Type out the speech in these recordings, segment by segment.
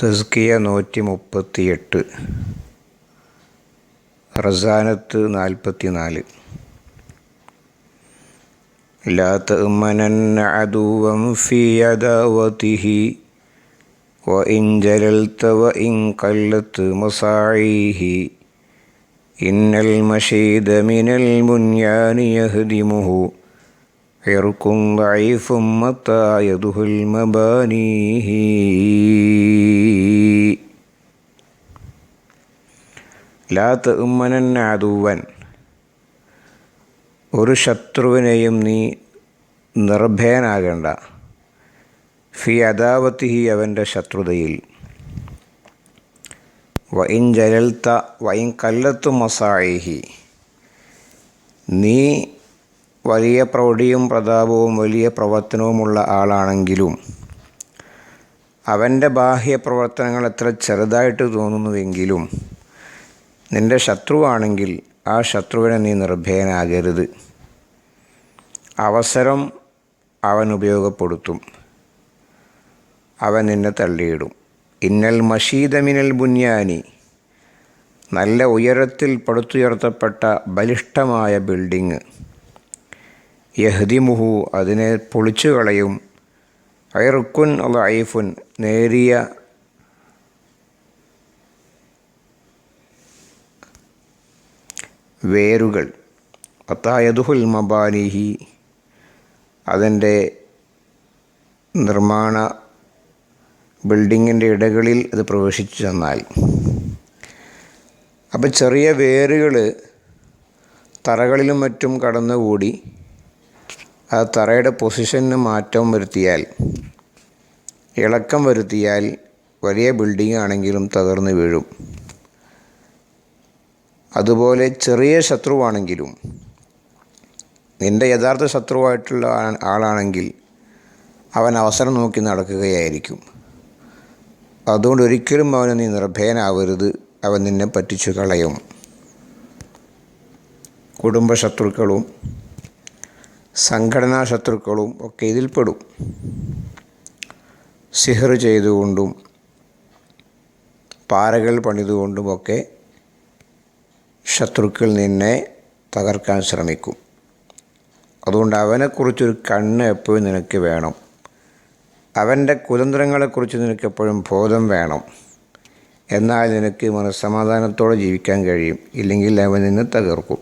തസ്കിയ നൂറ്റി മുപ്പത്തിയെട്ട് റസാനത്ത് നാൽപ്പത്തി നാല് لا تأمنن عدوا في عداوته وإن جللت وإن قلت مصاعيه إن المشيد من المنيان يهدمه عرق ضعيف متى يده المبانيه ലാ ഉമ്മനൻ അദുവൻ. ഒരു ശത്രുവിനെയും നീ നിർഭയനാകേണ്ട. ഫി അദാവത്തിഹി അവന്റെ ശത്രുതയിൽ. വൈൻ ജലൽത്ത വൈൻ കല്ലത്തു മസായിഹി നീ വലിയ പ്രൗഢിയും പ്രതാപവും വലിയ പ്രവർത്തനവുമുള്ള ആളാണെങ്കിലും അവന്റെ ബാഹ്യ പ്രവർത്തനങ്ങൾ എത്ര ചെറുതായിട്ട് തോന്നുന്നുവെങ്കിലും നിന്റെ ശത്രുവാണെങ്കിൽ ആ ശത്രുവിനെ നീ നിർഭയനാകരുത്. അവസരം അവൻ ഉപയോഗപ്പെടുത്തും. അവൻ നിന്നെ തള്ളിയിടും. ഇന്നൽ മഷീദമിനൽ ബുന്യാനി. നല്ല ഉയരത്തിൽ പടുത്തുയർത്തപ്പെട്ട ബലിഷ്ഠമായ ബിൽഡിങ്. യഹ്ദിമുഹു അതിനെ പൊളിച്ചു കളയും ഐറുക്കുൻ അല്ല ഐഫുൻ നേരിയ വേരുകൾ. അത്തായതുഹുൽ മബാനിഹി. അതിന്റെ നിർമ്മാണ ബിൽഡിങ്ങിന്റെ ഇടകളിൽ അത് പ്രവേശിച്ചു ചെന്നാൽ അപ്പോൾ ചെറിയ വേരുകൾ തറകളിലും മറ്റും കടന്നുകൂടി ആ തറയുടെ പൊസിഷന് മാറ്റം വരുത്തിയാൽ ഇളക്കം വരുത്തിയാൽ വലിയ ബിൽഡിംഗ് ആണെങ്കിലും തകർന്നു വീഴും. അതുപോലെ ചെറിയ ശത്രുവാണെങ്കിലും നിന്റെ യഥാർത്ഥ ശത്രുവായിട്ടുള്ള ആളാണെങ്കിൽ അവൻ അവസരം നോക്കി നടക്കുകയായിരിക്കും. അതുകൊണ്ട് ഒരിക്കലും അവന് നീ നിർഭയനാവരുത്. അവൻ നിന്നെ പറ്റിച്ചു കളയും കുടുംബ ശത്രുക്കളും സംഘടനാ ശത്രുക്കളും ഒക്കെ ഇതിൽപ്പെടും സിഹർ ചെയ്തുകൊണ്ടും പാറകൾ പണിതുകൊണ്ടുമൊക്കെ ശത്രുക്കൾ നിന്നെ തകർക്കാൻ ശ്രമിക്കും. അതുകൊണ്ട് അവനെക്കുറിച്ചൊരു കണ്ണ് എപ്പോഴും നിനക്ക് വേണം. അവന്റെ കുതന്ത്രങ്ങളെക്കുറിച്ച് നിനക്ക് എപ്പോഴും ബോധം വേണം. എന്നാൽ നിനക്ക് മനസ്സമാധാനത്തോടെ ജീവിക്കാൻ കഴിയും. ഇല്ലെങ്കിൽ അവൻ നിന്നെ തകർക്കും.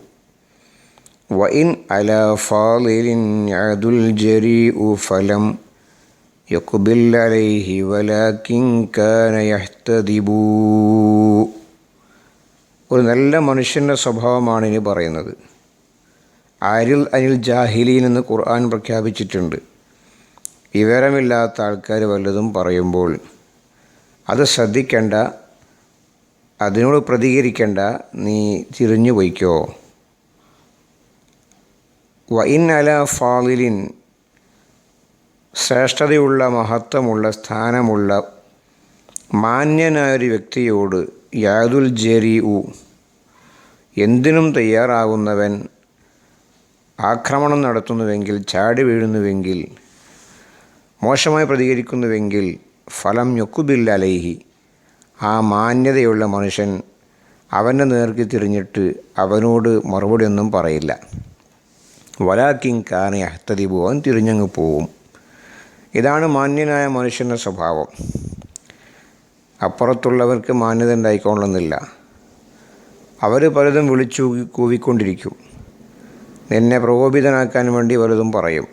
വൈൻ അല ഫാലിൻ അതുൽ ജരി ഉ ഫലം യക്കുബിൽ അലൈഹി വലാക്കിൻ കാന യഹ്തദിബൂ. ഒരു നല്ല മനുഷ്യന്റെ സ്വഭാവമാണ് ഇനി പറയുന്നത്. ആരിൽ അനിൽ ജാഹിലീൻ എന്ന് ഖുർആൻ പ്രഖ്യാപിച്ചിട്ടുണ്ട്. വിവരമില്ലാത്ത ആൾക്കാർ വല്ലതും പറയുമ്പോൾ അത് ശ്രദ്ധിക്കേണ്ട അതിനോട് പ്രതികരിക്കേണ്ട നീ തിരിഞ്ഞു പോയിക്കോ. വൈൻ അല ഫാലിലിൻ ശ്രേഷ്ഠതയുള്ള മഹത്വമുള്ള സ്ഥാനമുള്ള മാന്യനായ ഒരു വ്യക്തിയോട് യാതുൽ ജെറി ഉ എന്തിനും തയ്യാറാകുന്നവൻ ആക്രമണം നടത്തുന്നുവെങ്കിൽ ചാടി വീഴുന്നുവെങ്കിൽ മോശമായി പ്രതികരിക്കുന്നുവെങ്കിൽ ഫലം ഞൊക്കുബില്ല അലൈഹി. ആ മാന്യതയുള്ള മനുഷ്യൻ അവന്റെ നേർക്ക് തിരിഞ്ഞിട്ട് അവനോട് മറുപടി ഒന്നും പറയില്ല. വലാക്കിൻ കാന അഹ്തതി പോവാൻ തിരിഞ്ഞങ്ങ് പോവും. ഇതാണ് മാന്യനായ മനുഷ്യന്റെ സ്വഭാവം. അപ്പുറത്തുള്ളവർക്ക് മാന്യത ഉണ്ടായിക്കൊള്ളുന്നില്ല അവർ പലതും വിളിച്ചു കൂവിക്കൊണ്ടിരിക്കും. നിന്നെ പ്രകോപിതനാക്കാൻ വേണ്ടി പലതും പറയും.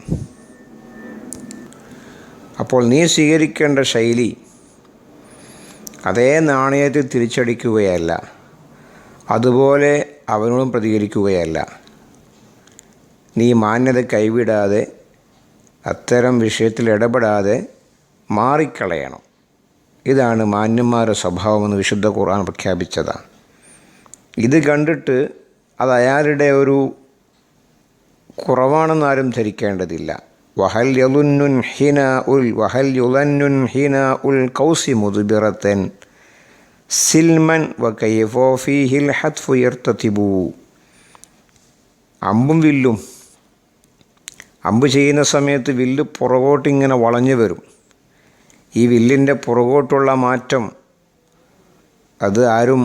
അപ്പോൾ നീ സ്വീകരിക്കേണ്ട ശൈലി അതേ നാണയത്തിൽ തിരിച്ചടിക്കുകയല്ല. അതുപോലെ അവനോടും പ്രതികരിക്കുകയല്ല. നീ മാന്യത കൈവിടാതെ അത്തരം വിഷയത്തിൽ ഇടപെടാതെ മാറിക്കളയണം. ഇതാണ് മാന്യന്മാരുടെ സ്വഭാവമെന്ന് വിശുദ്ധ ഖുർആൻ പ്രഖ്യാപിച്ചതാണ്. ഇത് കണ്ടിട്ട് അത് അയാളുടെ ഒരു കുറവാണെന്നാരും ധരിക്കേണ്ടതില്ല. വഹൽ യലുന്നുൻ ഹിന ഉൽ വഹൽ യുലന്നുൻ ഹിന ഉൽ കൗസി മുതുബിറത്തൻ സിൽമൻ വ കൈഫോ ഫീഹിൽ ഹത്ഫു യർത്തതിബു. അമ്പും വില്ലും. അമ്പ് ചെയ്യുന്ന സമയത്ത് വില്ല് പുറകോട്ടിങ്ങനെ വളഞ്ഞു വരും. ഈ വില്ലിന്റെ പുറകോട്ടുള്ള മാറ്റം അത് ആരും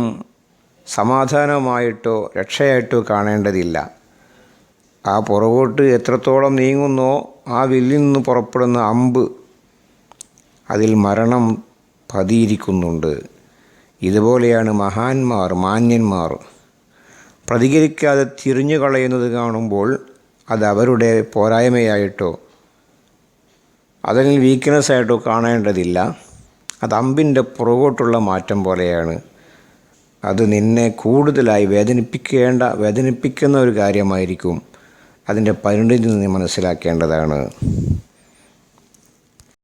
സമാധാനമായിട്ടോ രക്ഷയായിട്ടോ കാണേണ്ടതില്ല. ആ പുറകോട്ട് എത്രത്തോളം നീങ്ങുന്നോ ആ വില്ലിൽ നിന്ന് പുറപ്പെടുന്ന അമ്പ് അതിൽ മരണം പതിയിരിക്കുന്നുണ്ട്. ഇതുപോലെയാണ് മഹാന്മാർ മാന്യന്മാർ. പ്രതികരിക്കാതെ തിരിഞ്ഞു കളയുന്നത് കാണുമ്പോൾ അത് അവരുടെ പോരായ്മയായിട്ടോ അതിൽ വീക്ക്നെസ് ആയിട്ട് കാണേണ്ടതില്ല. അത് അമ്പിന്റെ പുറകോട്ടുള്ള മാറ്റം പോലെയാണ്. അത് നിന്നെ കൂടുതലായി വേദനിപ്പിക്കേണ്ട വേദനിപ്പിക്കുന്ന ഒരു കാര്യമായിരിക്കും. അതിന്റെ പരിണിതി നീ മനസ്സിലാക്കേണ്ടതാണ്.